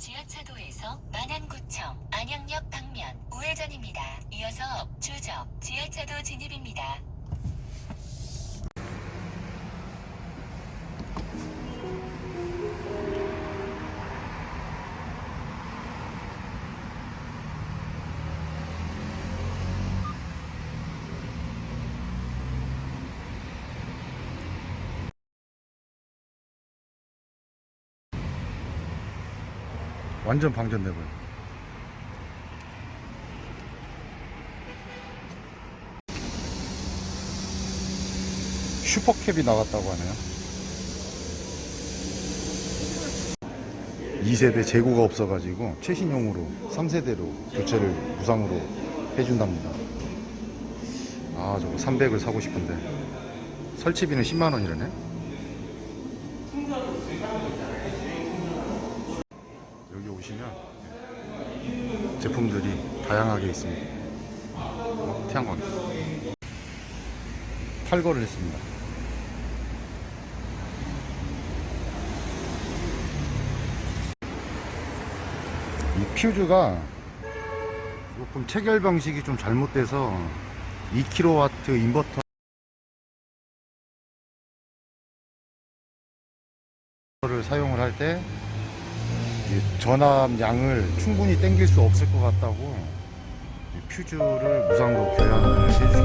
지하차도에서 만안구청 안양역 방면 우회전입니다. 이어서 주적 지하차도 진입입니다. 완전 방전되고요. 슈퍼캡이 나갔다고 하네요. 2세대 재고가 없어가지고 최신형으로 3세대로 교체를 무상으로 해준답니다. 아 저거 300을 사고 싶은데 설치비는 10만원이라네. 오시면 제품들이 다양하게 있습니다. 어, 태양광. 탈거를 했습니다. 이 퓨즈가 조금 체결 방식이 좀 잘못돼서 2kW 인버터 를 사용을 할때 전압 양을 충분히 땡길 수 없을 것 같다고 이 퓨즈를 무상으로 교환을 해주시겠다고